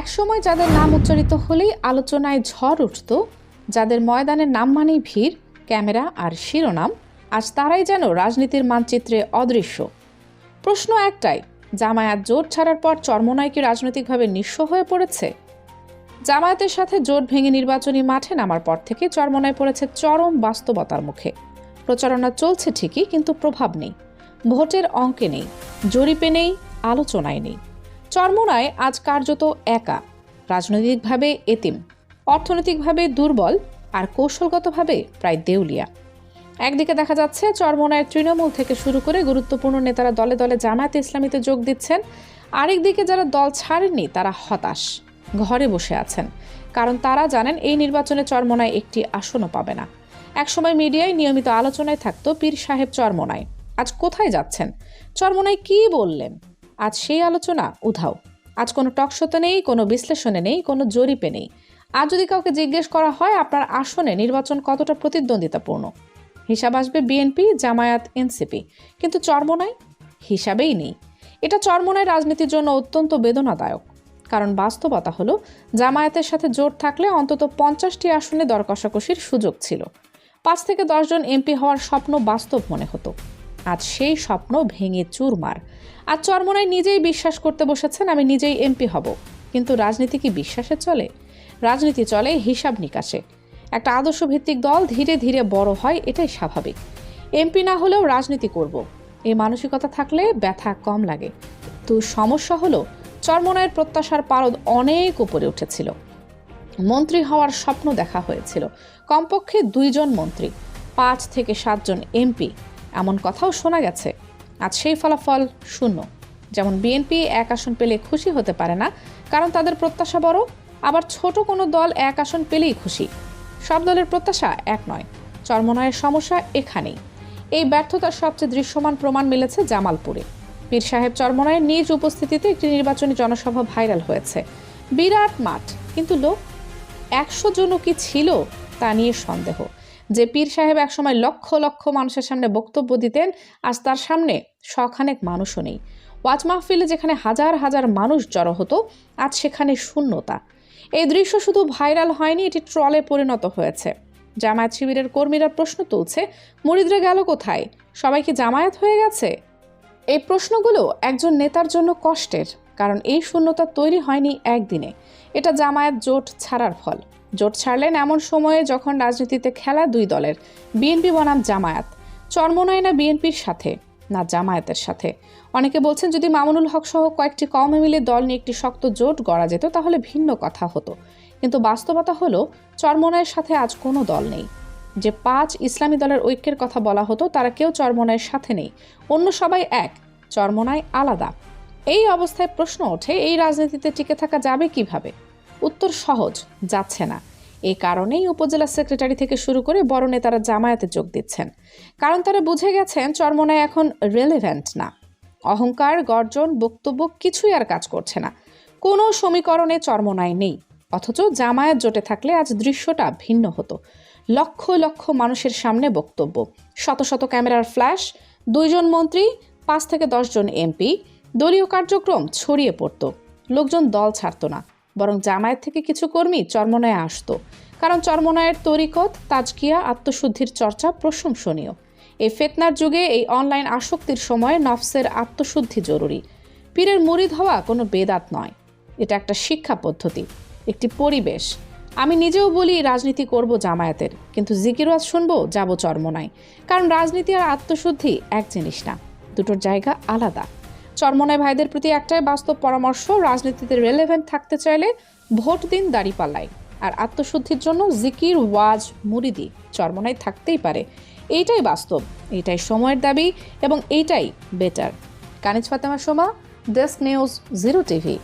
একসময় যাদের নাম উচ্চারিত হলেই আলোচনায় ঝড় উঠত, যাদের ময়দানের নাম মানেই ভিড়, ক্যামেরা আর শিরোনাম, আজ তারাই যেন রাজনীতির মানচিত্রে অদৃশ্য। প্রশ্ন একটাই, জামায়াত জোট ছাড়ার পর চরমনায় কি রাজনৈতিকভাবে নিঃস্ব হয়ে পড়েছে? জামায়াতের সাথে জোট ভেঙে নির্বাচনী মাঠে নামার পর থেকে চরমনায় পড়েছে চরম বাস্তবতার মুখে। প্রচারণা চলছে ঠিকই, কিন্তু প্রভাব নেই। ভোটের অঙ্কে নেই, জরিপে নেই, আলোচনায় নেই। চরমোনায় আজ কার্যত একা। রাজনৈতিকভাবে এতিম, অর্থনৈতিকভাবে দুর্বল আর কৌশলগতভাবে প্রায় দেউলিয়া। একদিকে দেখা যাচ্ছে চরমোনায় তৃণমূল থেকে শুরু করে গুরুত্বপূর্ণ নেতারা দলে দলে জামায়াতে ইসলামীতে যোগ দিচ্ছেন। আরেকদিকে যারা দল ছাড়েননি, তারা হতাশ, ঘরে বসে আছেন। কারণ তারা জানেন এই নির্বাচনে চরমোনায় একটি আসনও পাবে না। একসময় মিডিয়ায় নিয়মিত আলোচনায় থাকতো পীর সাহেব চরমোনায়। আজ কোথায় যাচ্ছেন? চরমোনায় কি বললেন? আজ সেই আলোচনা, উধাও। আজ কোনো টকশোতে নেই, কোনো বিশ্লেষণে নেই, কোনো জরিপে নেই। আজ যদি কাউকে জিজ্ঞেস করা হয়, আপনার আসনে নির্বাচন কতটা প্রতিদ্বন্দ্বিতাপূর্ণ? হিসাব আসবে বিএনপি, জামায়াত, এনসিপি। কিন্তু চরমোনায় হিসাবেই নেই। এটা চরমোনায় রাজনীতির জন্য অত্যন্ত বেদনাদায়ক। কারণ বাস্তবতা হলো, জামায়াতের সাথে জোট থাকলে অন্তত পঞ্চাশটি আসনে দর কষাকষির সুযোগ ছিল। পাঁচ থেকে দশজন এমপি হওয়ার স্বপ্ন বাস্তব মনে হতো। আজ সেই স্বপ্ন ভেঙে চুরমার। আজ চরমোনায় নিজেই বিশ্বাস করতে বসেছেন, আমি নিজেই এমপি হব। কিন্তু রাজনীতি কি বিশ্বাসে চলে? রাজনীতি চলে হিসাব নিকাশে। একটা আদর্শ ভিত্তিক দল ধীরে ধীরে বড় হয়, এটাই স্বাভাবিক। এমপি না হলেও রাজনীতি করব। এই মানসিকতা থাকলে ব্যথা কম লাগে। তো সমস্যা হলো, চরমোনায়ের প্রত্যাশার পারদ অনেক উপরে উঠেছিল। মন্ত্রী হওয়ার স্বপ্ন দেখা হয়েছিল। কমপক্ষে দুইজন মন্ত্রী, পাঁচ থেকে সাতজন এমপি। এমন কথাও শোনা গেছে। আজ সেই ফলাফল শূন্য। যেমন বিএনপি এক আসন পেলে খুশি হতে পারে না, কারণ তাদের প্রত্যাশা বড়, আবার ছোট কোনো দল এক আসন পেলেই খুশি। সব দলের প্রত্যাশা এক নয়, চরমনায়ের সমস্যা এখানেই। এই ব্যর্থতার সবচেয়ে দৃশ্যমান প্রমাণ মিলেছে জামালপুরে। পীর সাহেব চরমনায়ের নিজ উপস্থিতিতে একটি নির্বাচনী জনসভা ভাইরাল হয়েছে। বিরাট মাঠ, কিন্তু লোক, একশো জনও কি ছিল তা নিয়ে সন্দেহ। যে পীর সাহেব একসময় লক্ষ লক্ষ মানুষের সামনে বক্তব্য দিতেন, আজ তার সামনে শখানেক মানুষও নেই। ওয়াজ মাহফিলে যেখানে হাজার হাজার মানুষ জড়ো হতো, আজ সেখানে শূন্যতা। এই দৃশ্য শুধু ভাইরাল হয়নি, এটি ট্রলে পরিণত হয়েছে। জামায়াত শিবিরের কর্মীরা প্রশ্ন তুলছে, মুরিদরা গেল কোথায়? সবাই কি জামায়াত হয়ে গেছে? এই প্রশ্নগুলো একজন নেতার জন্য কষ্টের, কারণ এই শূন্যতা তৈরি হয়নি একদিনে। এটা জামায়াত জোট ছাড়ার ফল। জোট ছাড়লেন এমন সময়ে যখন রাজনীতিতে খেলা দুই দলের। বিএনপি বনাম জামায়াত। চরমনায় না বিএনপির সাথে, না জামায়াতের সাথে। অনেকে বলছেন যদি মামুনুল হক সহ কয়েকটি কমে মিলে দল নিয়ে একটি শক্ত জোট গড়া যেত, তাহলে ভিন্ন কথা হতো। কিন্তু বাস্তবতা হলো চরমনায়ের সাথে আজ কোনো দল নেই। যে পাঁচ ইসলামী দলের ঐক্যের কথা বলা হতো, তারা কেউ চরমনায়ের সাথে নেই। অন্য সবাই এক চরমনায় আলাদা। এই অবস্থায় প্রশ্ন ওঠে, এই রাজনীতিতে টিকে থাকা যাবে কীভাবে? উত্তর সহজ, যাচ্ছে না। এই কারণেই উপজেলা সেক্রেটারি থেকে শুরু করে বড় নেতারা জামায়াতে যোগ দিচ্ছেন। কারণ তারা বুঝে গেছেন চরমনায় এখন রেলেভেন্ট না। অহংকার, গর্জন, বক্তব্য কিছুই আর কাজ করছে না। কোনো সমীকরণে চরমনায় নেই। অথচ জামায়াত জোটে থাকলে আজ দৃশ্যটা ভিন্ন হতো। লক্ষ লক্ষ মানুষের সামনে বক্তব্য। শত শত ক্যামেরার ফ্ল্যাশ দুইজন মন্ত্রী, পাঁচ থেকে দশজন এমপি, দলীয় কার্যক্রম ছড়িয়ে পড়ত। লোকজন দল ছাড়ত না। বরং জামায়াত থেকে কিছু কর্মী চরমনায় আসতো। কারণ চরমনায়ের তরিকত, তাজকিয়া, আত্মশুদ্ধির চর্চা প্রশংসনীয়। এই ফেতনার যুগে এই অনলাইন আসক্তির সময় নফসের আত্মশুদ্ধি জরুরি। পীরের মুরিদ হওয়া কোনো বেদাত নয়। এটা একটা শিক্ষা পদ্ধতি, একটি পরিবেশ। আমি নিজেও বলি রাজনীতি করব জামায়াতের, কিন্তু জিকিরওয়াজ শুনব, যাব চরমনায়। কারণ রাজনীতি আর আত্মশুদ্ধি এক জিনিস না, দুটোর জায়গা আলাদা। চরমনায় ভাইদের প্রতি একটাই বাস্তব পরামর্শ, রাজনীতিতে রেলেভেন্ট থাকতে চাইলে ভোট দিন দাঁড়িপাল্লায়। আর আত্মশুদ্ধির জন্য জিকির, ওয়াজ, মুরিদি চরমনায় থাকতেই পারে। এইটাই বাস্তব, এইটাই সময়ের দাবি এবং এইটাই better Kaniz Fatema Soma desk news zero TV